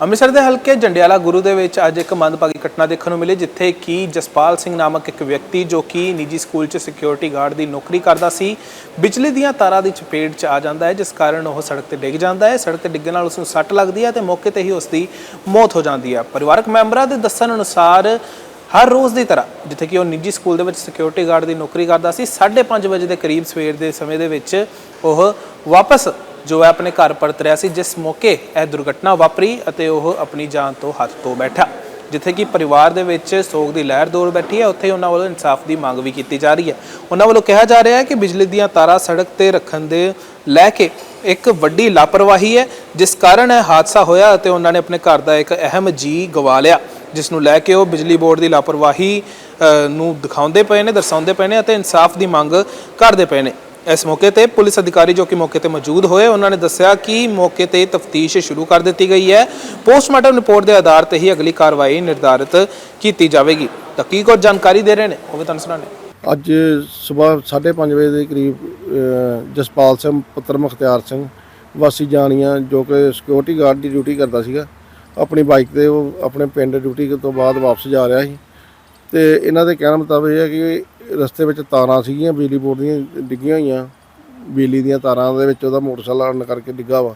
ਅੰਮ੍ਰਿਤਸਰ ਦੇ ਹਲਕੇ ਜੰਡਿਆਲਾ ਗੁਰੂ ਦੇ ਵਿੱਚ ਅੱਜ ਇੱਕ ਮੰਦਭਾਗੀ ਘਟਨਾ ਦੇਖਣ ਨੂੰ ਮਿਲੀ, ਜਿੱਥੇ ਕਿ ਜਸਪਾਲ ਸਿੰਘ ਨਾਮਕ ਇੱਕ ਵਿਅਕਤੀ ਜੋ ਕਿ ਨਿੱਜੀ ਸਕੂਲ 'ਚ ਸਿਕਿਉਰਿਟੀ ਗਾਰਡ ਦੀ ਨੌਕਰੀ ਕਰਦਾ ਸੀ, ਬਿਜਲੀ ਦੀਆਂ ਤਾਰਾਂ ਦੀ ਚਪੇਟ 'ਚ ਆ ਜਾਂਦਾ ਹੈ, ਜਿਸ ਕਾਰਨ ਉਹ ਸੜਕ ਤੇ ਡਿੱਗ ਜਾਂਦਾ ਹੈ। ਸੜਕ ਤੇ ਡਿੱਗਣ ਨਾਲ ਉਸ ਨੂੰ ਸੱਟ ਲੱਗਦੀ ਹੈ ਤੇ ਮੌਕੇ ਤੇ ਹੀ ਉਸ ਦੀ ਮੌਤ ਹੋ ਜਾਂਦੀ ਹੈ। ਪਰਿਵਾਰਕ ਮੈਂਬਰਾਂ ਦੇ ਦੱਸਣ ਅਨੁਸਾਰ ਹਰ ਰੋਜ਼ ਦੀ ਤਰ੍ਹਾਂ ਜਿੱਥੇ ਕਿ ਉਹ ਨਿੱਜੀ ਸਕੂਲ ਦੇ ਵਿੱਚ ਸਿਕਿਉਰਿਟੀ ਗਾਰਡ ਦੀ ਨੌਕਰੀ ਕਰਦਾ ਸੀ 5:30 ਵਜੇ ਦੇ ਕਰੀਬ ਸਵੇਰ ਦੇ ਸਮੇਂ ਦੇ ਵਿੱਚ ਉਹ ਵਾਪਸ ਜੋ ਹੈ ਆਪਣੇ ਘਰ ਪਰਤ ਰਿਹਾ ਸੀ, ਜਿਸ ਮੌਕੇ ਇਹ ਦੁਰਘਟਨਾ ਵਾਪਰੀ ਅਤੇ ਉਹ ਆਪਣੀ ਜਾਨ ਤੋਂ ਹੱਥ ਧੋ ਬੈਠਾ। ਜਿੱਥੇ ਕਿ ਪਰਿਵਾਰ ਦੇ ਵਿੱਚ ਸੋਗ ਦੀ ਲਹਿਰ ਦੌਰ ਬੈਠੀ ਹੈ, ਉੱਥੇ ਉਹਨਾਂ ਵੱਲੋਂ ਇਨਸਾਫ ਦੀ ਮੰਗ ਵੀ ਕੀਤੀ ਜਾ ਰਹੀ ਹੈ। ਉਹਨਾਂ ਵੱਲੋਂ ਕਿਹਾ ਜਾ ਰਿਹਾ ਹੈ ਕਿ ਬਿਜਲੀ ਦੀਆਂ ਤਾਰਾਂ ਸੜਕ ਤੇ ਰੱਖਣ ਦੇ ਲੈ ਕੇ ਇੱਕ ਵੱਡੀ ਲਾਪਰਵਾਹੀ ਹੈ, ਜਿਸ ਕਾਰਨ ਇਹ ਹਾਦਸਾ ਹੋਇਆ ਅਤੇ ਉਹਨਾਂ ਨੇ ਆਪਣੇ ਘਰ ਦਾ ਇੱਕ ਅਹਿਮ ਜੀ ਗਵਾ ਲਿਆ, ਜਿਸ ਨੂੰ ਲੈ ਕੇ ਉਹ ਬਿਜਲੀ ਬੋਰਡ ਦੀ ਲਾਪਰਵਾਹੀ ਨੂੰ ਦਿਖਾਉਂਦੇ ਪਏ ਨੇ, ਦਰਸਾਉਂਦੇ ਪਏ ਨੇ ਅਤੇ ਇਨਸਾਫ ਦੀ ਮੰਗ ਕਰਦੇ ਪਏ ਨੇ। ਇਸ ਮੌਕੇ ਤੇ ਪੁਲਿਸ ਅਧਿਕਾਰੀ ਜੋ ਕਿ ਮੌਕੇ ਤੇ ਮੌਜੂਦ ਹੋਏ, ਉਹਨਾਂ ਨੇ ਦੱਸਿਆ ਕਿ ਮੌਕੇ ਤੇ ਤਫਤੀਸ਼ ਸ਼ੁਰੂ ਕਰ ਦਿੱਤੀ ਗਈ ਹੈ। ਪੋਸਟਮਾਰਟਮ ਰਿਪੋਰਟ ਦੇ ਆਧਾਰ ਤੇ ਹੀ ਅਗਲੀ ਕਾਰਵਾਈ ਨਿਰਧਾਰਿਤ ਕੀਤੀ ਜਾਵੇਗੀ। ਤਾਂ ਕੀ ਕੁਝ ਜਾਣਕਾਰੀ ਦੇ ਰਹੇ ਨੇ? ਉਹ ਵੀ ਤੁਹਾਨੂੰ ਸੁਣਾਣੇ ਅੱਜ ਸਵੇਰ 5:30 ਵਜੇ ਦੇ ਕਰੀਬ ਜਸਪਾਲ ਸਿੰਘ, ਪੁੱਤਰ ਮੁਖਤਿਆਰ ਸਿੰਘ, ਵਾਸੀ ਜਾਣੀਆਂ ਜੋ ਕਿ ਸਿਕਿਉਰਿਟੀ ਗਾਰਡ ਦੀ ਡਿਊਟੀ ਕਰਦਾ ਸੀਗਾ, ਆਪਣੀ ਬਾਈਕ ਤੇ ਉਹ ਆਪਣੇ ਪਿੰਡ ਡਿਊਟੀ ਤੋਂ ਬਾਅਦ ਵਾਪਸ ਜਾ ਰਿਹਾ ਸੀ। ਤੇ ਇਹਨਾਂ ਦੇ ਕਹਿਣ ਮੁਤਾਬਕ ਇਹ ਹੈ ਕਿ ਰਸਤੇ ਵਿੱਚ ਤਾਰਾਂ ਸੀਗੀਆਂ ਬਿਜਲੀ ਬੋਰਡ ਦੀਆਂ ਡਿੱਗੀਆਂ ਹੋਈਆਂ। ਬਿਜਲੀ ਦੀਆਂ ਤਾਰਾਂ ਦੇ ਵਿੱਚ ਉਹਦਾ ਮੋਟਰਸਾਈਕਲ ਆਉਣ ਕਰਕੇ ਡਿੱਗਾ ਵਾ।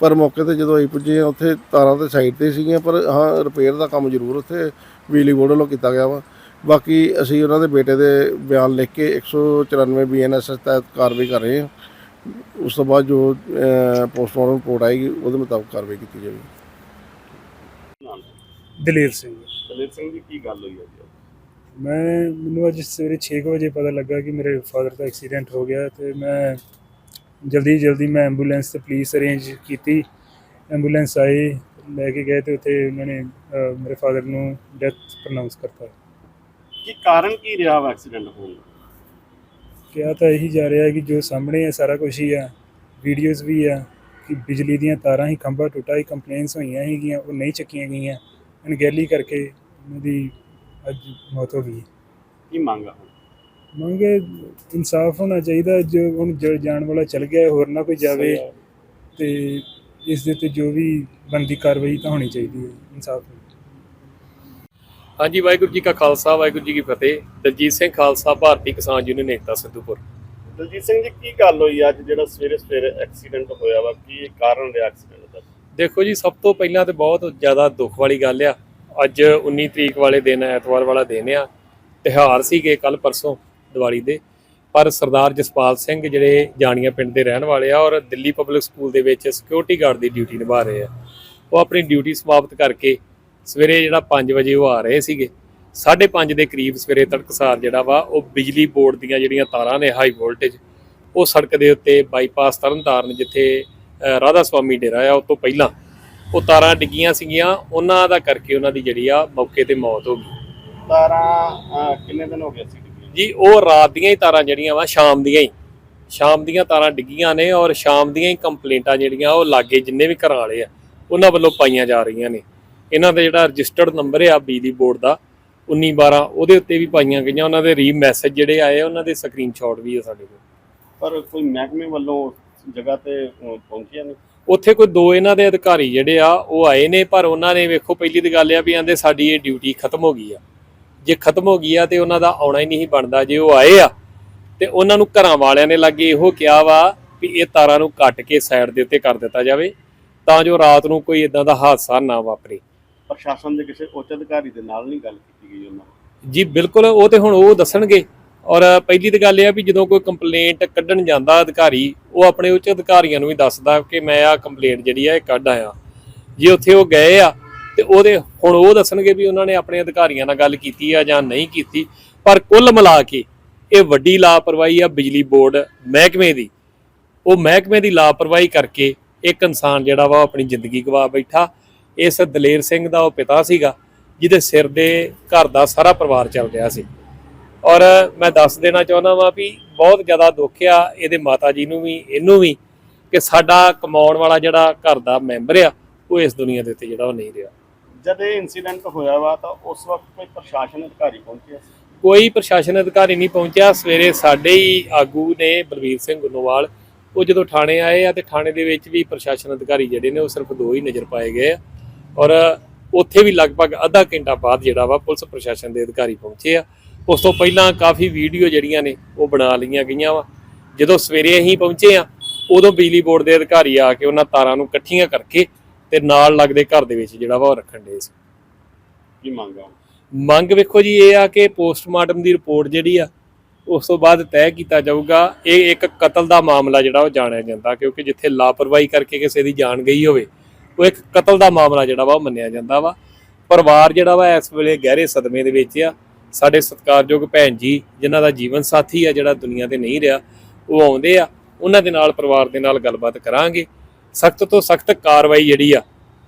ਪਰ ਮੌਕੇ ਤੇ ਜਦੋਂ ਅਸੀਂ ਪੁੱਜੇ ਹਾਂ, ਉੱਥੇ ਤਾਰਾਂ ਤੇ ਸਾਈਡ ਤੇ ਸੀਗੀਆਂ ਪਰ ਹਾਂ ਰਿਪੇਅਰ ਦਾ ਕੰਮ ਜ਼ਰੂਰ ਉੱਥੇ ਬਿਜਲੀ ਬੋਰਡ ਵੱਲੋਂ ਕੀਤਾ ਗਿਆ ਵਾ। ਬਾਕੀ ਅਸੀਂ ਉਹਨਾਂ ਦੇ ਬੇਟੇ ਦੇ ਬਿਆਨ ਲਿਖ ਕੇ 194 ਬੀਐਨਐਸ ਤਹਿਤ ਕਾਰਵਾਈ ਕਰ ਰਹੇ ਹਾਂ। ਉਸ ਤੋਂ ਬਾਅਦ ਜੋ ਪੋਸਟਮਾਰਟਮ ਰਿਪੋਰਟ ਆਏਗੀ ਉਹਦੇ ਮੁਤਾਬਕ ਕਾਰਵਾਈ ਕੀਤੀ ਜਾਵੇਗੀ। ਦਲੇਰ ਸਿੰਘ ਦਲੇਰ ਸਿੰਘ ਜੀ ਕੀ ਗੱਲ ਹੋਈ ਹੈ ਮੈਂ ਮੈਨੂੰ ਅੱਜ ਸਵੇਰੇ 6 ਵਜੇ ਪਤਾ ਲੱਗਾ ਕਿ ਮੇਰੇ ਫਾਦਰ ਦਾ ਐਕਸੀਡੈਂਟ ਹੋ ਗਿਆ ਤੇ ਮੈਂ ਜਲਦੀ ਜਲਦੀ ਮੈਂ ਐਂਬੂਲੈਂਸ ਤੇ ਪੁਲਿਸ ਅਰੇਂਜ ਕੀਤੀ। ਐਂਬੂਲੈਂਸ ਆਈ ਲੈ ਕੇ ਗਏ ਤੇ ਉੱਥੇ ਉਹਨਾਂ ਨੇ ਅਹ, ਮੇਰੇ ਫਾਦਰ ਨੂੰ ਡੈਥ ਪ੍ਰਨਾਉਂਸ ਕਰਤਾ। ਕੀ ਕਾਰਨ ਕੀ ਰਿਹਾ ਵਾ ਐਕਸੀਡੈਂਟ ਹੋਣ ਦਾ? ਕਿਹਾ ਤਾਂ ਇਹੀ ਜਾ ਰਿਹਾ ਹੈ ਕਿ ਜੋ ਸਾਹਮਣੇ ਹੈ ਸਾਰਾ ਕੁਝ ਹੀ ਆ। ਵੀਡੀਓਜ਼ ਵੀ ਆ ਕਿ ਬਿਜਲੀ ਦੀਆਂ ਤਾਰਾਂ ਹੀ ਖੰਭਾ ਟੁੱਟਾ ਹੀ ਕੰਪਲੇਨਸ ਹੋਈਆਂ ਸੀਗੀਆਂ ਉਹ ਨਹੀਂ ਚੱਕੀਆਂ ਗਈਆਂ। ਅਣਗਹਿਲੀ ਕਰਕੇ ਉਹਨਾਂ ਦੀ ਅੱਜ ਮੌਤ ਹੋ ਗਈ ਕੀ ਮੰਗ ਆ ਹੁਣ? ਮੰਗੇ ਇਨਸਾਫ ਹੋਣਾ ਚਾਹੀਦਾ ਜੋ ਹੁਣ ਜੋ ਜਾਣ ਵਾਲਾ ਚਲ ਗਿਆ ਹੈ, ਹੋਰ ਨਾ ਕੋਈ ਜਾਵੇ। ਤੇ ਇਸ ਦੇ ਤੇ ਜੋ ਵੀ ਬੰਦੀ ਕਾਰਵਾਈ ਤਾਂ ਹੋਣੀ ਚਾਹੀਦੀ ਹੈ ਇਨਸਾਫ ਹਾਂਜੀ ਵਾਹਿਗੁਰੂ ਜੀ ਕਾ ਖਾਲਸਾ ਵਾਹਿਗੁਰੂ ਜੀ ਕੀ ਫਤਿਹ। ਦਲਜੀਤ ਸਿੰਘ ਖਾਲਸਾ ਭਾਰਤੀ ਕਿਸਾਨ ਯੂਨੀਅਨ ਏਕਤਾ ਸਿੱਧੂਪੁਰ। ਦਲਜੀਤ ਸਿੰਘ ਜੀ ਕੀ ਗੱਲ ਹੋਈ ਅੱਜ ਜਿਹੜਾ ਸਵੇਰੇ ਸਵੇਰੇ ਐਕਸੀਡੈਂਟ ਹੋਇਆ ਵਾ? ਕੀ ਕਾਰਨ ਰਿਹਾ ਐਕਸੀਡੈਂਟ ਦਾ? ਦੇਖੋ ਜੀ ਸਭ ਤੋਂ ਪਹਿਲਾਂ ਤੇ ਬਹੁਤ ਜ਼ਿਆਦਾ ਦੁੱਖ ਵਾਲੀ ਗੱਲ ਆ। ਅੱਜ 19 ਤਰੀਕ ਵਾਲੇ ਦਿਨ, ਐਤਵਾਰ ਵਾਲਾ ਦਿਨ ਆ। ਤਿਹਾਰ ਸੀਗੇ ਕੱਲ ਪਰਸੋਂ ਦੀਵਾਲੀ ਦੇ। ਪਰ ਸਰਦਾਰ ਜਸਪਾਲ ਸਿੰਘ ਜਿਹੜੇ ਜਾਣੀਆਂ ਪਿੰਡ ਦੇ ਰਹਿਣ ਵਾਲੇ ਆ ਔਰ ਦਿੱਲੀ ਪਬਲਿਕ ਸਕੂਲ ਦੇ ਵਿੱਚ ਸਿਕਿਉਰਿਟੀ ਗਾਰਡ ਦੀ ਡਿਊਟੀ ਨਿਭਾ ਰਹੇ ਆ, ਉਹ ਆਪਣੀ ਡਿਊਟੀ ਸਮਾਪਤ ਕਰਕੇ ਸਵੇਰੇ ਜਿਹੜਾ 5 ਵਜੇ ਉਹ ਆ ਰਹੇ ਸੀਗੇ। 5:30 ਦੇ ਕਰੀਬ ਸਵੇਰੇ ਤੜਕਸਾਰ ਜਿਹੜਾ ਵਾ, ਉਹ ਬਿਜਲੀ ਬੋਰਡ ਦੀਆਂ ਜਿਹੜੀਆਂ ਤਾਰਾਂ ਨੇ ਹਾਈ ਵੋਲਟੇਜ ਉਹ ਸੜਕ ਦੇ ਉੱਤੇ ਬਾਈਪਾਸ ਤਰਨਤਾਰਨ ਜਿੱਥੇ ਰਾਧਾ ਸਵਾਮੀ ਡੇਰਾ ਆ, ਉਹ ਤੋਂ ਪਹਿਲਾਂ ਉਹ ਤਾਰਾਂ ਡਿੱਗੀਆਂ ਸੀਗੀਆਂ ਉਹਨਾਂ ਦਾ ਕਰਕੇ ਉਹਨਾਂ ਦੀ ਜਿਹੜੀ ਆ ਮੌਕੇ ਤੇ ਮੌਤ ਹੋ ਗਈ। ਤਾਰਾਂ ਕਿੰਨੇ ਦਿਨ ਹੋ ਗਏ ਸੀ? ਜੀ ਉਹ ਰਾਤ ਦੀਆਂ ਹੀ ਤਾਰਾਂ ਜਿਹੜੀਆਂ ਵਾ ਸ਼ਾਮ ਦੀਆਂ ਹੀ। ਸ਼ਾਮ ਦੀਆਂ ਤਾਰਾਂ ਡਿੱਗੀਆਂ ਨੇ ਔਰ ਸ਼ਾਮ ਦੀਆਂ ਹੀ ਕੰਪਲੇਂਟਾਂ ਜਿਹੜੀਆਂ ਉਹ ਲਾਗੇ ਜਿੰਨੇ ਵੀ ਘਰਾਂ ਵਾਲੇ ਆ ਉਹਨਾਂ ਵੱਲੋਂ ਪਾਈਆਂ ਜਾ ਰਹੀਆਂ ਨੇ। ਇਹਨਾਂ ਦਾ ਜਿਹੜਾ ਰਜਿਸਟਰਡ ਨੰਬਰ ਆ ਬਿਜਲੀ ਬੋਰਡ ਦਾ 1912 ਉਹਦੇ ਉੱਤੇ ਵੀ ਪਾਈਆਂ ਗਈਆਂ ਉਹਨਾਂ ਦੇ ਰੀ ਮੈਸੇਜ ਜਿਹੜੇ ਆਏ ਉਹਨਾਂ ਦੇ ਸਕਰੀਨਸ਼ਾਟ ਵੀ ਆ ਸਾਡੇ ਕੋਲ। ਪਰ ਕੋਈ ਮਹਿਕਮੇ ਵੱਲੋਂ ਜਗ੍ਹਾ ਤੇ ਪਹੁੰਚਿਆ ਨਹੀਂ? ਉੱਥੇ ਕੋਈ ਦੋ ਇਹਨਾਂ ਦੇ ਅਧਿਕਾਰੀ ਜਿਹੜੇ ਆ ਉਹ ਆਏ ਨੇ ਪਰ ਉਹਨਾਂ ਨੇ ਵੇਖੋ ਪਹਿਲੀ ਦੀ ਗੱਲ ਆ ਵੀ ਆਂਦੇ ਸਾਡੀ ਇਹ ਡਿਊਟੀ ਖਤਮ ਹੋ ਗਈ ਆ। ਜੇ ਖਤਮ ਹੋ ਗਈ ਆ ਤੇ ਉਹਨਾਂ ਦਾ ਆਉਣਾ ਹੀ ਨਹੀਂ ਬਣਦਾ। ਜੇ ਉਹ ਆਏ ਆ ਤੇ ਉਹਨਾਂ ਨੂੰ ਘਰਾਂ ਵਾਲਿਆਂ ਨੇ ਲੱਗੇ ਇਹੋ ਕਿਹਾ ਵਾ ਵੀ ਇਹ ਤਾਰਾਂ ਨੂੰ ਕੱਟ ਕੇ ਸਾਈਡ ਦੇ ਉੱਤੇ ਕਰ ਦਿੱਤਾ ਜਾਵੇ ਤਾਂ ਜੋ ਰਾਤ ਨੂੰ ਕੋਈ ਇਦਾਂ ਦਾ ਹਾਦਸਾ ਨਾ ਵਾਪਰੇ। ਪ੍ਰਸ਼ਾਸਨ ਦੇ ਕਿਸੇ ਉੱਚ ਅਧਿਕਾਰੀ ਦੇ ਨਾਲ ਨਹੀਂ ਗੱਲ ਕੀਤੀ ਗਈ ਉਹਨਾਂ ਜੀ ਬਿਲਕੁਲ ਉਹ ਤੇ ਹੁਣ ਉਹ ਦੱਸਣਗੇ। ਔਰ ਪਹਿਲੀ ਤਾਂ ਗੱਲ ਇਹ ਆ ਵੀ ਜਦੋਂ ਕੋਈ ਕੰਪਲੇਂਟ ਕੱਢਣ ਜਾਂਦਾ ਅਧਿਕਾਰੀ, ਉਹ ਆਪਣੇ ਉੱਚ ਅਧਿਕਾਰੀਆਂ ਨੂੰ ਵੀ ਦੱਸਦਾ ਕਿ ਮੈਂ ਆਹ ਕੰਪਲੇਂਟ ਜਿਹੜੀ ਆ ਇਹ ਕੱਢ ਆਇਆ। ਜੇ ਉੱਥੇ ਉਹ ਗਏ ਆ ਤੇ ਉਹਦੇ, ਹੁਣ ਉਹ ਦੱਸਣਗੇ ਵੀ ਉਹਨਾਂ ਨੇ ਆਪਣੇ ਅਧਿਕਾਰੀਆਂ ਨਾਲ ਗੱਲ ਕੀਤੀ ਆ ਜਾਂ ਨਹੀਂ ਕੀਤੀ। ਪਰ ਕੁੱਲ ਮਿਲਾ ਕੇ ਇਹ ਵੱਡੀ ਲਾਪਰਵਾਹੀ ਆ ਬਿਜਲੀ ਬੋਰਡ ਮਹਿਕਮੇ ਦੀ। ਉਹ ਮਹਿਕਮੇ ਦੀ ਲਾਪਰਵਾਹੀ ਕਰਕੇ ਇੱਕ ਇਨਸਾਨ ਜਿਹੜਾ ਵਾ ਉਹ ਆਪਣੀ ਜ਼ਿੰਦਗੀ ਗਵਾ ਬੈਠਾ। ਇਸ ਦਲੇਰ ਸਿੰਘ ਦਾ ਉਹ ਪਿਤਾ ਸੀਗਾ, ਜਿਹਦੇ ਸਿਰ ਦੇ ਘਰ ਦਾ ਸਾਰਾ ਪਰਿਵਾਰ ਚੱਲ ਰਿਹਾ ਸੀ। ਔਰ ਮੈਂ ਦੱਸ ਦੇਣਾ ਚਾਹੁੰਦਾ ਵਾਂ ਵੀ ਬਹੁਤ ਜ਼ਿਆਦਾ ਦੁੱਖ ਆ ਇਹਦੇ ਮਾਤਾ ਜੀ ਨੂੰ ਵੀ ਇਹਨੂੰ ਵੀ ਕਿ ਸਾਡਾ ਕਮਾਉਣ ਵਾਲਾ ਜਿਹੜਾ ਘਰ ਦਾ ਮੈਂਬਰ ਆ ਉਹ ਇਸ ਦੁਨੀਆ ਦੇ ਉੱਤੇ ਜਿਹੜਾ ਉਹ ਨਹੀਂ ਰਿਹਾ। ਜਦ ਇਹ ਇਨਸੀਡੈਂਟ ਹੋਇਆ ਵਾ ਤਾਂ ਉਸ ਵਕਤ ਕੋਈ ਪ੍ਰਸ਼ਾਸਨ ਅਧਿਕਾਰੀ ਪਹੁੰਚਿਆ? ਕੋਈ ਪ੍ਰਸ਼ਾਸਨ ਅਧਿਕਾਰੀ ਨਹੀਂ ਪਹੁੰਚਿਆ। ਸਵੇਰੇ ਸਾਡੇ ਹੀ ਆਗੂ ਨੇ ਬਲਵੀਰ ਸਿੰਘ ਗੁੰਨੋਵਾਲ ਉਹ ਜਦੋਂ ਥਾਣੇ ਆਏ ਆ ਤੇ ਥਾਣੇ ਦੇ ਵਿੱਚ ਵੀ ਪ੍ਰਸ਼ਾਸਨ ਅਧਿਕਾਰੀ ਜਿਹੜੇ ਨੇ ਉਹ ਸਿਰਫ ਦੋ ਹੀ ਨਜ਼ਰ ਪਾਏ ਗਏ ਆ। ਔਰ ਉੱਥੇ ਵੀ ਲਗਭਗ ਅੱਧਾ ਘੰਟਾ ਬਾਅਦ ਜਿਹੜਾ ਵਾ ਪੁਲਿਸ ਪ੍ਰਸ਼ਾਸਨ ਦੇ ਅਧਿਕਾਰੀ ਪਹੁੰਚੇ ਆ। ਉਸ ਤੋਂ ਪਹਿਲਾਂ ਕਾਫੀ ਵੀਡੀਓ ਜਿਹੜੀਆਂ ਨੇ ਉਹ ਬਣਾ ਲਈਆਂ ਗਈਆਂ ਵਾ। ਜਦੋਂ ਸਵੇਰੇ ਅਸੀਂ ਪਹੁੰਚੇ ਆ ਉਦੋਂ ਬਿਜਲੀ ਬੋਰਡ ਦੇ ਅਧਿਕਾਰੀ ਆ ਕੇ ਉਹਨਾਂ ਤਾਰਾਂ ਨੂੰ ਇਕੱਠੀਆਂ ਕਰਕੇ ਤੇ ਨਾਲ ਲੱਗਦੇ ਘਰ ਦੇ ਵਿੱਚ ਜਿਹੜਾ ਵਾ ਉਹ ਰੱਖਣ ਦੇ ਸੀ। ਕੀ ਮੰਗਾ ਮੰਗ ਵੇਖੋ ਜੀ ਇਹ ਆ ਕਿ ਪੋਸਟਮਾਰਟਮ ਦੀ ਰਿਪੋਰਟ ਜਿਹੜੀ ਆ ਉਸ ਤੋਂ ਬਾਅਦ ਤੈਅ ਕੀਤਾ ਜਾਊਗਾ। ਇਹ ਇੱਕ ਕਤਲ ਦਾ ਮਾਮਲਾ ਜਿਹੜਾ ਉਹ ਜਾਣਿਆ ਜਾਂਦਾ ਕਿਉਂਕਿ ਜਿੱਥੇ ਲਾਪਰਵਾਹੀ ਕਰਕੇ ਕਿਸੇ ਦੀ ਜਾਨ ਗਈ ਹੋਵੇ ਉਹ ਇੱਕ ਕਤਲ ਦਾ ਮਾਮਲਾ ਜਿਹੜਾ ਵਾ ਉਹ ਮੰਨਿਆ ਜਾਂਦਾ ਵਾ। ਪਰਿਵਾਰ ਜਿਹੜਾ ਵਾ ਇਸ ਵੇਲੇ ਗਹਿਰੇ ਸਦਮੇ ਦੇ ਵਿੱਚ ਆ ਸਾਡੇ ਸਤਿਕਾਰਯੋਗ ਭੈਣ ਜੀ, ਜਿਨ੍ਹਾਂ ਦਾ ਜੀਵਨ ਸਾਥੀ ਆ, ਜਿਹੜਾ ਦੁਨੀਆ ਤੇ ਨਹੀਂ ਰਿਹਾ, ਉਹ ਆਉਂਦੇ ਆ। ਉਹਨਾਂ ਦੇ ਨਾਲ, ਪਰਿਵਾਰ ਦੇ ਨਾਲ ਗੱਲਬਾਤ ਕਰਾਂਗੇ। ਸਖਤ ਤੋਂ ਸਖਤ ਕਾਰਵਾਈ ਜਿਹੜੀ ਆ,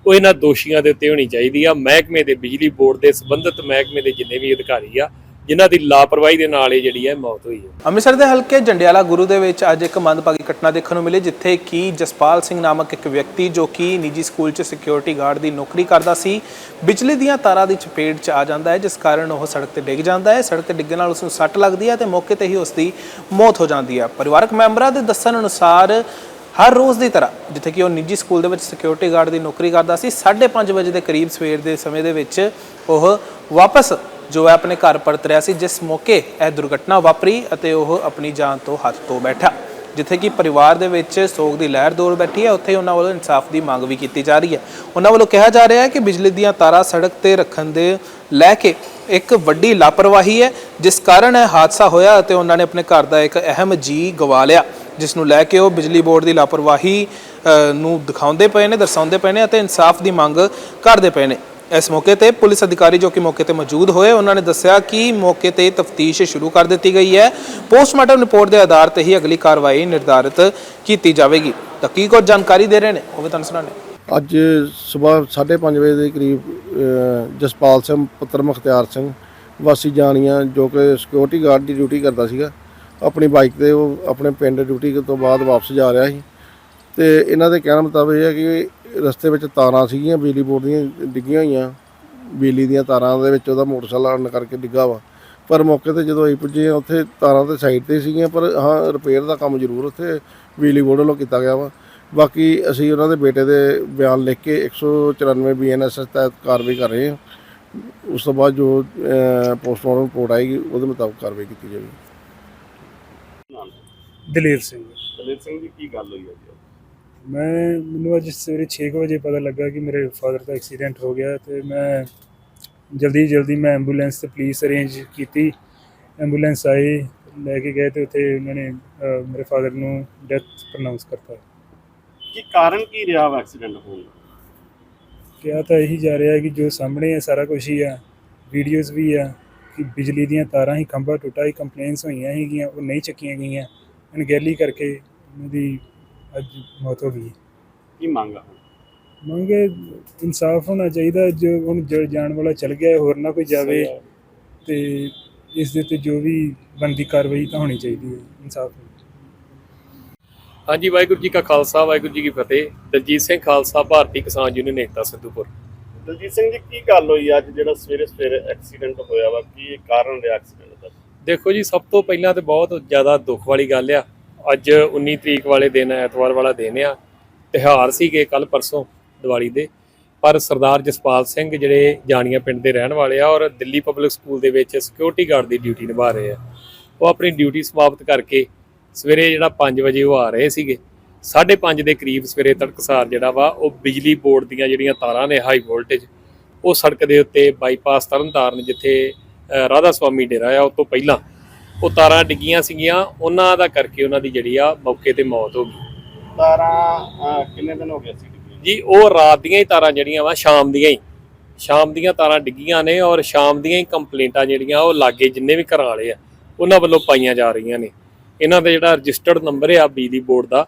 ਉਹ ਇਹਨਾਂ ਦੋਸ਼ੀਆਂ ਦੇ ਉੱਤੇ ਹੋਣੀ ਚਾਹੀਦੀ ਆ। ਮਹਿਕਮੇ ਦੇ ਬਿਜਲੀ ਬੋਰਡ ਦੇ ਸੰਬੰਧਿਤ ਮਹਿਕਮੇ ਦੇ ਜਿੰਨੇ ਵੀ ਅਧਿਕਾਰੀ ਆ ਜਿਨ੍ਹਾਂ ਦੀ ਲਾਪਰਵਾਹੀ ਦੇ ਨਾਲ ਇਹ ਜਿਹੜੀ ਹੈ ਮੌਤ ਹੋਈ ਹੈ। ਅੰਮ੍ਰਿਤਸਰ ਦੇ ਹਲਕੇ ਜੰਡਿਆਲਾ ਗੁਰੂ ਦੇ ਵਿੱਚ ਅੱਜ ਇੱਕ ਮੰਦਭਾਗੀ ਘਟਨਾ ਦੇਖਣ ਨੂੰ ਮਿਲੀ, ਜਿੱਥੇ ਕਿ ਜਸਪਾਲ ਸਿੰਘ ਨਾਮਕ ਇੱਕ ਵਿਅਕਤੀ ਜੋ ਕਿ ਨਿੱਜੀ ਸਕੂਲ 'ਚ ਸਿਕਿਉਰਿਟੀ ਗਾਰਡ ਦੀ ਨੌਕਰੀ ਕਰਦਾ ਸੀ, ਬਿਜਲੀ ਦੀਆਂ ਤਾਰਾਂ ਦੀ ਚਪੇਟ 'ਚ ਆ ਜਾਂਦਾ ਹੈ, ਜਿਸ ਕਾਰਨ ਉਹ ਸੜਕ ਤੇ ਡਿੱਗ ਜਾਂਦਾ ਹੈ। ਸੜਕ ਤੇ ਡਿੱਗਣ ਨਾਲ ਉਸ ਨੂੰ ਸੱਟ ਲੱਗਦੀ ਹੈ ਤੇ ਮੌਕੇ ਤੇ ਹੀ ਉਸ ਦੀ ਮੌਤ ਹੋ ਜਾਂਦੀ ਹੈ। ਪਰਿਵਾਰਕ ਮੈਂਬਰਾਂ ਦੇ ਦੱਸਣ ਅਨੁਸਾਰ, ਹਰ ਰੋਜ਼ ਦੀ ਤਰ੍ਹਾਂ ਜਿੱਥੇ ਕਿ ਉਹ ਨਿੱਜੀ ਸਕੂਲ ਦੇ ਵਿੱਚ ਸਿਕਿਉਰਿਟੀ ਗਾਰਡ ਦੀ ਨੌਕਰੀ ਕਰਦਾ ਸੀ 5:30 ਵਜੇ ਦੇ ਕਰੀਬ ਸਵੇਰ ਦੇ ਸਮੇਂ ਦੇ ਵਿੱਚ ਉਹ ਵਾਪਸ ਜੋ ਹੈ ਆਪਣੇ ਘਰ ਪਰਤ ਰਿਹਾ ਸੀ, ਜਿਸ ਮੌਕੇ ਇਹ ਦੁਰਘਟਨਾ ਵਾਪਰੀ ਅਤੇ ਉਹ ਆਪਣੀ ਜਾਨ ਤੋਂ ਹੱਥ ਧੋ ਬੈਠਾ। ਜਿੱਥੇ ਕਿ ਪਰਿਵਾਰ ਦੇ ਵਿੱਚ ਸੋਗ ਦੀ ਲਹਿਰ ਦੌਰ ਬੈਠੀ ਹੈ, ਉੱਥੇ ਉਹਨਾਂ ਵੱਲੋਂ ਇਨਸਾਫ ਦੀ ਮੰਗ ਵੀ ਕੀਤੀ ਜਾ ਰਹੀ ਹੈ। ਉਹਨਾਂ ਵੱਲੋਂ ਕਿਹਾ ਜਾ ਰਿਹਾ ਹੈ ਕਿ ਬਿਜਲੀ ਦੀਆਂ ਤਾਰਾਂ ਸੜਕ ਤੇ ਰੱਖਣ ਦੇ ਲੈ ਕੇ ਇੱਕ ਵੱਡੀ ਲਾਪਰਵਾਹੀ ਹੈ, ਜਿਸ ਕਾਰਨ ਇਹ ਹਾਦਸਾ ਹੋਇਆ ਅਤੇ ਉਹਨਾਂ ਨੇ ਆਪਣੇ ਘਰ ਦਾ ਇੱਕ ਅਹਿਮ ਜੀ ਗਵਾ ਲਿਆ, ਜਿਸ ਨੂੰ ਲੈ ਕੇ ਉਹ ਬਿਜਲੀ ਬੋਰਡ ਦੀ ਲਾਪਰਵਾਹੀ ਨੂੰ ਦਿਖਾਉਂਦੇ ਪਏ ਨੇ, ਦਰਸਾਉਂਦੇ ਪਏ ਨੇ ਅਤੇ ਇਨਸਾਫ ਦੀ ਮੰਗ ਕਰਦੇ ਪਏ ਨੇ। ਇਸ ਮੌਕੇ ਤੇ ਪੁਲਿਸ ਅਧਿਕਾਰੀ ਜੋ ਕਿ ਮੌਕੇ ਤੇ ਮੌਜੂਦ ਹੋਏ ਉਹਨਾਂ ਨੇ ਦੱਸਿਆ ਕਿ ਮੌਕੇ ਤੇ ਤਫਤੀਸ਼ ਸ਼ੁਰੂ ਕਰ ਦਿੱਤੀ ਗਈ ਹੈ। ਪੋਸਟਮਾਰਟਮ ਰਿਪੋਰਟ ਦੇ ਆਧਾਰ ਤੇ ਹੀ ਅਗਲੀ ਕਾਰਵਾਈ ਨਿਰਧਾਰਿਤ ਕੀਤੀ ਜਾਵੇਗੀ। ਤਾਂ ਕੀ ਕੁਝ ਜਾਣਕਾਰੀ ਦੇ ਰਹੇ ਨੇ? ਉਹ ਵੀ ਤੁਹਾਨੂੰ ਸੁਣਾਣੇ ਅੱਜ ਸਵੇਰ 5:30 ਵਜੇ ਦੇ ਕਰੀਬ ਅ, ਜਸਪਾਲ ਸਿੰਘ ਪੁੱਤਰ ਮੁਖਤਿਆਰ ਸਿੰਘ ਵਾਸੀ ਜਾਣੀਆਂ ਜੋ ਕਿ ਸਿਕਿਉਰਿਟੀ ਗਾਰਡ ਦੀ ਡਿਊਟੀ ਕਰਦਾ ਸੀਗਾ ਆਪਣੀ ਬਾਈਕ ਤੇ ਉਹ ਆਪਣੇ ਪਿੰਡ ਡਿਊਟੀ ਤੋਂ ਬਾਅਦ ਵਾਪਸ ਜਾ ਰਿਹਾ ਸੀ। ਤੇ ਇਹਨਾਂ ਦੇ ਕਹਿਣ ਮੁਤਾਬਕ ਇਹ ਹੈ ਕਿ ਰਸਤੇ ਵਿੱਚ ਤਾਰਾਂ ਸੀਗੀਆਂ ਬਿਜਲੀ ਬੋਰਡ ਦੀਆਂ ਡਿੱਗੀਆਂ ਹੋਈਆਂ। ਬਿਜਲੀ ਦੀਆਂ ਤਾਰਾਂ ਦੇ ਵਿੱਚ ਉਹਦਾ ਮੋਟਰਸਾਈਕਲ ਅੜਨ ਕਰਕੇ ਡਿੱਗਾ ਵਾ। ਪਰ ਮੌਕੇ ਤੇ ਜਦੋਂ ਅਸੀਂ ਪੁੱਜੇ ਉੱਥੇ ਤਾਰਾਂ ਤੇ ਸਾਈਡ ਤੇ ਸੀਗੀਆਂ ਪਰ ਹਾਂ ਰਿਪੇਅਰ ਦਾ ਕੰਮ ਜ਼ਰੂਰ ਉੱਥੇ ਬਿਜਲੀ ਬੋਰਡ ਵੱਲੋਂ ਕੀਤਾ ਗਿਆ ਵਾ। ਬਾਕੀ ਅਸੀਂ ਉਹਨਾਂ ਦੇ ਬੇਟੇ ਦੇ ਬਿਆਨ ਲਿਖ ਕੇ 194 ਬੀਐਨਐਸਐਸ ਤਹਿਤ ਕਾਰਵਾਈ ਕਰ ਰਹੇ ਹਾਂ। ਉਸ ਤੋਂ ਬਾਅਦ ਜੋ ਪੋਸਟਮਾਰਟਮ ਰਿਪੋਰਟ ਆਏਗੀ ਉਹਦੇ ਮੁਤਾਬਕ ਕਾਰਵਾਈ ਕੀਤੀ ਜਾਵੇਗੀ। ਦਲੇਰ ਸਿੰਘ। ਦਲੇਰ ਸਿੰਘ ਜੀ ਕੀ ਗੱਲ ਹੋਈ ਹੈ ਜੀ? ਮੈਂ ਮੈਨੂੰ ਅੱਜ ਸਵੇਰੇ 6 ਵਜੇ ਪਤਾ ਲੱਗਾ ਕਿ ਮੇਰੇ ਫਾਦਰ ਦਾ ਐਕਸੀਡੈਂਟ ਹੋ ਗਿਆ ਤੇ ਮੈਂ ਜਲਦੀ ਜਲਦੀ ਮੈਂ ਐਂਬੂਲੈਂਸ ਤੇ ਪੁਲਿਸ ਅਰੇਂਜ ਕੀਤੀ। ਐਂਬੂਲੈਂਸ ਆਈ ਲੈ ਕੇ ਗਏ ਤੇ ਉੱਥੇ ਉਹਨਾਂ ਨੇ ਅਹ, ਮੇਰੇ ਫਾਦਰ ਨੂੰ ਡੈਥ ਪ੍ਰਨਾਉਂਸ ਕਰਤਾ। ਕੀ ਕਾਰਨ ਕੀ ਰਿਹਾ ਵਾ ਐਕਸੀਡੈਂਟ ਹੋਣ ਦਾ? ਕਿਹਾ ਤਾਂ ਇਹੀ ਜਾ ਰਿਹਾ ਹੈ ਕਿ ਜੋ ਸਾਹਮਣੇ ਹੈ ਸਾਰਾ ਕੁਝ ਹੀ ਆ ਵੀਡੀਓਜ਼ ਵੀ ਆ ਕਿ ਬਿਜਲੀ ਦੀਆਂ ਤਾਰਾਂ ਹੀ ਖੰਭਾ ਟੁੱਟਾ ਹੀ ਕੰਪਲੇਨਸ ਹੋਈਆਂ ਸੀਗੀਆਂ ਉਹ ਨਹੀਂ ਚੱਕੀਆਂ ਗਈਆਂ। ਅਣਗਹਿਲੀ ਕਰਕੇ ਉਹਨਾਂ ਦੀ ਅੱਜ ਮੌਤ ਹੋ ਗਈ। ਕੀ ਮੰਗਾ ਮੰਗੇ ਇਨਸਾਫ ਹੋਣਾ ਚਾਹੀਦਾ ਜੋ ਹੁਣ ਜ- ਜਾਣ ਵਾਲਾ ਚਲ ਗਿਆ ਹੈ, ਹੋਰ ਨਾ ਕੋਈ ਜਾਵੇ ਤੇ ਇਸ ਦੇ ਉੱਤੇ ਜੋ ਵੀ ਬਣਦੀ ਕਾਰਵਾਈ ਤਾਂ ਹੋਣੀ ਚਾਹੀਦੀ ਹੈ ਇਨਸਾਫ ਹਾਂਜੀ ਵਾਹਿਗੁਰੂ ਜੀ ਕਾ ਖਾਲਸਾ ਵਾਹਿਗੁਰੂ ਜੀ ਕੀ ਫਤਿਹ। ਦਲਜੀਤ ਸਿੰਘ ਖਾਲਸਾ ਭਾਰਤੀ ਕਿਸਾਨ ਯੂਨੀਅਨ ਏਕਤਾ ਸਿੱਧੂਪੁਰ। ਦਲਜੀਤ ਸਿੰਘ ਜੀ ਕੀ ਗੱਲ ਹੋਈ ਅੱਜ ਜਿਹੜਾ ਸਵੇਰੇ ਸਵੇਰੇ ਐਕਸੀਡੈਂਟ ਹੋਇਆ ਵਾ? ਕੀ ਕਾਰਨ ਰਿਹਾ ਐਕਸੀਡੈਂਟ ਦਾ? ਦੇਖੋ ਜੀ ਸਭ ਤੋਂ ਪਹਿਲਾਂ ਤੇ ਬਹੁਤ ਜ਼ਿਆਦਾ ਦੁੱਖ ਵਾਲੀ ਗੱਲ ਆ। ਅੱਜ 19 ਤਰੀਕ ਵਾਲੇ ਦਿਨ, ਐਤਵਾਰ ਵਾਲਾ ਦਿਨ ਆ। ਤਿਹਾਰ ਸੀਗੇ ਕੱਲ ਪਰਸੋਂ ਦੀਵਾਲੀ ਦੇ। ਪਰ ਸਰਦਾਰ ਜਸਪਾਲ ਸਿੰਘ ਜਿਹੜੇ ਜਾਣੀਆਂ ਪਿੰਡ ਦੇ ਰਹਿਣ ਵਾਲੇ ਆ ਔਰ ਦਿੱਲੀ ਪਬਲਿਕ ਸਕੂਲ ਦੇ ਵਿੱਚ ਸਿਕਿਉਰਿਟੀ ਗਾਰਡ ਦੀ ਡਿਊਟੀ ਨਿਭਾ ਰਹੇ ਆ, ਉਹ ਆਪਣੀ ਡਿਊਟੀ ਸਮਾਪਤ ਕਰਕੇ ਸਵੇਰੇ ਜਿਹੜਾ 5 ਵਜੇ ਉਹ ਆ ਰਹੇ ਸੀਗੇ। 5:30 ਦੇ ਕਰੀਬ ਸਵੇਰੇ ਤੜਕਸਾਰ ਜਿਹੜਾ ਵਾ, ਉਹ ਬਿਜਲੀ ਬੋਰਡ ਦੀਆਂ ਜਿਹੜੀਆਂ ਤਾਰਾਂ ਨੇ ਹਾਈ ਵੋਲਟੇਜ ਉਹ ਸੜਕ ਦੇ ਉੱਤੇ ਬਾਈਪਾਸ ਤਰਨਤਾਰਨ ਜਿੱਥੇ ਰਾਧਾ ਸਵਾਮੀ ਡੇਰਾ ਆ, ਉਹ ਤੋਂ ਪਹਿਲਾਂ ਉਹ ਤਾਰਾਂ ਡਿੱਗੀਆਂ ਸੀਗੀਆਂ ਉਹਨਾਂ ਦਾ ਕਰਕੇ ਉਹਨਾਂ ਦੀ ਜਿਹੜੀ ਆ ਮੌਕੇ ਤੇ ਮੌਤ ਹੋ ਗਈ। ਤਾਰਾਂ ਕਿੰਨੇ ਦਿਨ ਹੋ ਗਏ ਸੀ ਜੀ ਉਹ ਰਾਤ ਦੀਆਂ ਹੀ ਤਾਰਾਂ ਜਿਹੜੀਆਂ ਵਾ ਸ਼ਾਮ ਦੀਆਂ ਹੀ। ਸ਼ਾਮ ਦੀਆਂ ਤਾਰਾਂ ਡਿੱਗੀਆਂ ਨੇ ਔਰ ਸ਼ਾਮ ਦੀਆਂ ਹੀ ਕੰਪਲੇਂਟਾਂ ਜਿਹੜੀਆਂ ਉਹ ਲਾਗੇ ਜਿੰਨੇ ਵੀ ਘਰਾਂ ਵਾਲੇ ਆ ਉਹਨਾਂ ਵੱਲੋਂ ਪਾਈਆਂ ਜਾ ਰਹੀਆਂ ਨੇ। ਇਹਨਾਂ ਦਾ ਜਿਹੜਾ ਰਜਿਸਟਰਡ ਨੰਬਰ ਆ ਬਿਜਲੀ ਬੋਰਡ ਦਾ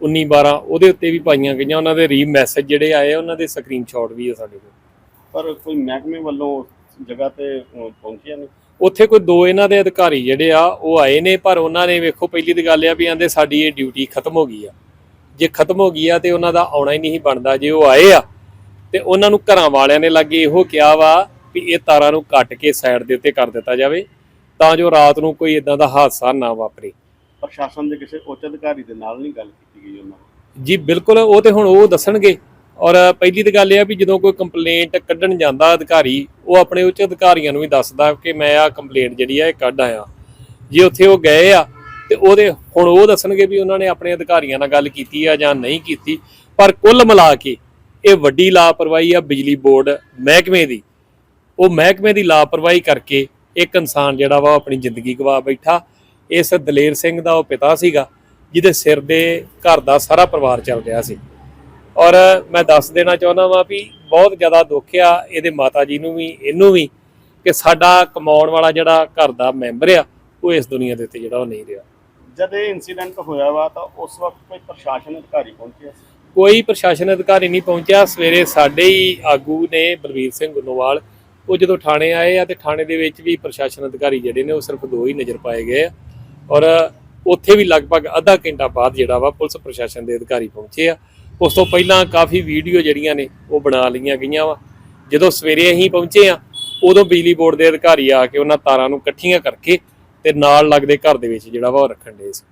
1912 ਉਹਦੇ ਉੱਤੇ ਵੀ ਪਾਈਆਂ ਗਈਆਂ ਉਹਨਾਂ ਦੇ ਰੀ ਮੈਸੇਜ ਜਿਹੜੇ ਆਏ ਉਹਨਾਂ ਦੇ ਸਕਰੀਨਸ਼ਾਟ ਵੀ ਆ ਸਾਡੇ ਕੋਲ। ਪਰ ਕੋਈ ਮਹਿਕਮੇ ਵੱਲੋਂ ਜਗ੍ਹਾ ਤੇ ਪਹੁੰਚਿਆ ਨਹੀਂ? ਉੱਥੇ ਕੋਈ ਦੋ ਇਹਨਾਂ ਦੇ ਅਧਿਕਾਰੀ ਜਿਹੜੇ ਆ ਉਹ ਆਏ ਨੇ ਪਰ ਉਹਨਾਂ ਨੇ ਵੇਖੋ ਪਹਿਲੀ ਤਾਂ ਗੱਲ ਆ ਵੀ ਆਂਦੇ ਸਾਡੀ ਇਹ ਡਿਊਟੀ ਖਤਮ ਹੋ ਗਈ ਆ। ਜੇ ਖਤਮ ਹੋ ਗਈ ਆ ਤੇ ਉਹਨਾਂ ਦਾ ਆਉਣਾ ਹੀ ਨਹੀਂ ਬਣਦਾ ਜੇ ਉਹ ਆਏ ਆ ਤੇ ਉਹਨਾਂ ਨੂੰ ਘਰਾਂ ਵਾਲਿਆਂ ਨੇ ਲੱਗੇ ਇਹੋ ਕਿਹਾ ਵਾ ਵੀ ਇਹ ਤਾਰਾਂ ਨੂੰ ਕੱਟ ਕੇ ਸਾਈਡ ਦੇ ਉੱਤੇ ਕਰ ਦਿੱਤਾ ਜਾਵੇ ਤਾਂ ਜੋ ਰਾਤ ਨੂੰ ਕੋਈ ਇਦਾਂ ਦਾ ਹਾਦਸਾ ਨਾ ਵਾਪਰੇ। ਪ੍ਰਸ਼ਾਸਨ ਦੇ ਕਿਸੇ ਉੱਚ ਅਧਿਕਾਰੀ ਦੇ ਨਾਲ ਨਹੀਂ ਗੱਲ ਕੀਤੀ ਗਈ ਉਹਨਾਂ ਨਾਲ? ਜੀ ਬਿਲਕੁਲ ਉਹ ਤੇ ਹੁਣ ਉਹ ਦੱਸਣਗੇ। ਔਰ ਪਹਿਲੀ ਤਾਂ ਗੱਲ ਇਹ ਆ ਵੀ ਜਦੋਂ ਕੋਈ ਕੰਪਲੇਂਟ ਕੱਢਣ ਜਾਂਦਾ ਅਧਿਕਾਰੀ, ਉਹ ਆਪਣੇ ਉੱਚ ਅਧਿਕਾਰੀਆਂ ਨੂੰ ਵੀ ਦੱਸਦਾ ਕਿ ਮੈਂ ਆ ਕੰਪਲੇਂਟ ਜਿਹੜੀ ਆ ਇਹ ਕੱਢ ਆਇਆ। ਜੇ ਉੱਥੇ ਉਹ ਗਏ ਆ ਤੇ ਉਹਦੇ, ਹੁਣ ਉਹ ਦੱਸਣਗੇ ਵੀ ਉਹਨਾਂ ਨੇ ਆਪਣੇ ਅਧਿਕਾਰੀਆਂ ਨਾਲ ਗੱਲ ਕੀਤੀ ਆ ਜਾਂ ਨਹੀਂ ਕੀਤੀ। ਪਰ ਕੁੱਲ ਮਿਲਾ ਕੇ ਇਹ ਵੱਡੀ ਲਾਪਰਵਾਹੀ ਆ ਬਿਜਲੀ ਬੋਰਡ ਮਹਿਕਮੇ ਦੀ। ਉਹ ਮਹਿਕਮੇ ਦੀ ਲਾਪਰਵਾਹੀ ਕਰਕੇ ਇੱਕ ਇਨਸਾਨ ਜਿਹੜਾ ਵਾ ਉਹ ਆਪਣੀ ਜ਼ਿੰਦਗੀ ਗਵਾ ਬੈਠਾ। ਇਸ ਦਲੇਰ ਸਿੰਘ ਦਾ ਉਹ ਪਿਤਾ ਸੀਗਾ, ਜਿਹਦੇ ਸਿਰ ਦੇ ਘਰ ਦਾ ਸਾਰਾ ਪਰਿਵਾਰ ਚੱਲ ਰਿਹਾ ਸੀ। ਔਰ ਮੈਂ ਦੱਸ ਦੇਣਾ ਚਾਹੁੰਦਾ ਵਾਂ ਵੀ ਬਹੁਤ ਜ਼ਿਆਦਾ ਦੁੱਖ ਆ ਇਹਦੇ ਮਾਤਾ ਜੀ ਨੂੰ ਵੀ ਇਹਨੂੰ ਵੀ ਕਿ ਸਾਡਾ ਕਮਾਉਣ ਵਾਲਾ ਜਿਹੜਾ ਘਰ ਦਾ ਮੈਂਬਰ ਆ ਉਹ ਇਸ ਦੁਨੀਆ ਦੇ ਉੱਤੇ ਜਿਹੜਾ ਉਹ ਨਹੀਂ ਰਿਹਾ। ਜਦ ਇਹ ਇਨਸੀਡੈਂਟ ਹੋਇਆ ਵਾ ਤਾਂ ਉਸ ਵਕਤ ਕੋਈ ਪ੍ਰਸ਼ਾਸਨ ਅਧਿਕਾਰੀ ਪਹੁੰਚਿਆ ਸੀ? ਕੋਈ ਪ੍ਰਸ਼ਾਸਨ ਅਧਿਕਾਰੀ ਨਹੀਂ ਪਹੁੰਚਿਆ। ਸਵੇਰੇ ਸਾਡੇ ਹੀ ਆਗੂ ਨੇ ਬਲਵੀਰ ਸਿੰਘ ਗੁੰਨੋਵਾਲ ਉਹ ਜਦੋਂ ਥਾਣੇ ਆਏ ਆ ਤੇ ਥਾਣੇ ਦੇ ਵਿੱਚ ਵੀ ਪ੍ਰਸ਼ਾਸਨ ਅਧਿਕਾਰੀ ਜਿਹੜੇ ਨੇ ਉਹ ਸਿਰਫ ਦੋ ਹੀ ਨਜ਼ਰ ਪਾਏ ਗਏ ਆ। ਔਰ ਉੱਥੇ ਵੀ ਲਗਭਗ ਅੱਧਾ ਘੰਟਾ ਬਾਅਦ ਜਿਹੜਾ ਵਾ ਪੁਲਿਸ ਪ੍ਰਸ਼ਾਸਨ ਦੇ ਅਧਿਕਾਰੀ ਪਹੁੰਚੇ ਆ। ਉਸ ਤੋਂ ਪਹਿਲਾਂ ਕਾਫੀ ਵੀਡੀਓ ਜਿਹੜੀਆਂ ਨੇ ਉਹ ਬਣਾ ਲਈਆਂ ਗਈਆਂ ਵਾ। ਜਦੋਂ ਸਵੇਰੇ ਅਸੀਂ ਪਹੁੰਚੇ ਆ ਉਦੋਂ ਬਿਜਲੀ ਬੋਰਡ ਦੇ ਅਧਿਕਾਰੀ ਆ ਕੇ ਉਹਨਾਂ ਤਾਰਾਂ ਨੂੰ ਇਕੱਠੀਆਂ ਕਰਕੇ ਤੇ ਨਾਲ ਲੱਗਦੇ ਘਰ ਦੇ ਵਿੱਚ ਜਿਹੜਾ ਵਾ ਉਹ ਰੱਖਣ ਦੇ ਸੀ।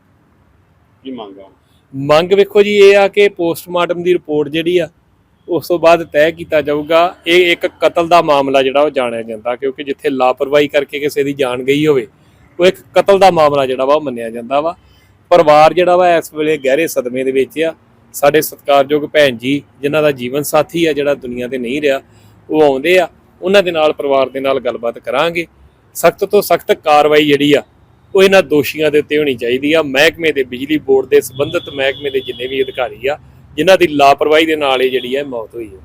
ਕੀ ਮੰਗਾ ਮੰਗ ਵੇਖੋ ਜੀ ਇਹ ਆ ਕਿ ਪੋਸਟਮਾਰਟਮ ਦੀ ਰਿਪੋਰਟ ਜਿਹੜੀ ਆ ਉਸ ਤੋਂ ਬਾਅਦ ਤੈਅ ਕੀਤਾ ਜਾਊਗਾ ਇਹ ਇੱਕ ਕਤਲ ਦਾ ਮਾਮਲਾ ਜਿਹੜਾ ਉਹ ਜਾਣਿਆ ਜਾਂਦਾ ਕਿਉਂਕਿ ਜਿੱਥੇ ਲਾਪਰਵਾਹੀ ਕਰਕੇ ਕਿਸੇ ਦੀ ਜਾਨ ਗਈ ਹੋਵੇ ਉਹ ਇੱਕ ਕਤਲ ਦਾ ਮਾਮਲਾ ਜਿਹੜਾ ਵਾ ਉਹ ਮੰਨਿਆ ਜਾਂਦਾ ਵਾ। ਪਰਿਵਾਰ ਜਿਹੜਾ ਵਾ ਇਸ ਵੇਲੇ ਗਹਿਰੇ ਸਦਮੇ ਦੇ ਵਿੱਚ ਆ ਸਾਡੇ ਸਤਿਕਾਰਯੋਗ ਭੈਣ ਜੀ, ਜਿਨ੍ਹਾਂ ਦਾ ਜੀਵਨ ਸਾਥੀ ਆ, ਜਿਹੜਾ ਦੁਨੀਆ ਤੇ ਨਹੀਂ ਰਿਹਾ, ਉਹ ਆਉਂਦੇ ਆ। ਉਹਨਾਂ ਦੇ ਨਾਲ, ਪਰਿਵਾਰ ਦੇ ਨਾਲ ਗੱਲਬਾਤ ਕਰਾਂਗੇ। ਸਖਤ ਤੋਂ ਸਖਤ ਕਾਰਵਾਈ ਜਿਹੜੀ ਆ, ਉਹ ਇਹਨਾਂ ਦੋਸ਼ੀਆਂ ਦੇ ਉੱਤੇ ਹੋਣੀ ਚਾਹੀਦੀ ਆ। ਮਹਿਕਮੇ ਦੇ ਬਿਜਲੀ ਬੋਰਡ ਦੇ ਸੰਬੰਧਿਤ ਮਹਿਕਮੇ ਦੇ ਜਿੰਨੇ ਵੀ ਅਧਿਕਾਰੀ ਆ, ਜਿਨ੍ਹਾਂ ਦੀ ਲਾਪਰਵਾਹੀ ਦੇ ਨਾਲ ਇਹ ਜਿਹੜੀ ਹੈ ਮੌਤ ਹੋਈ ਹੈ।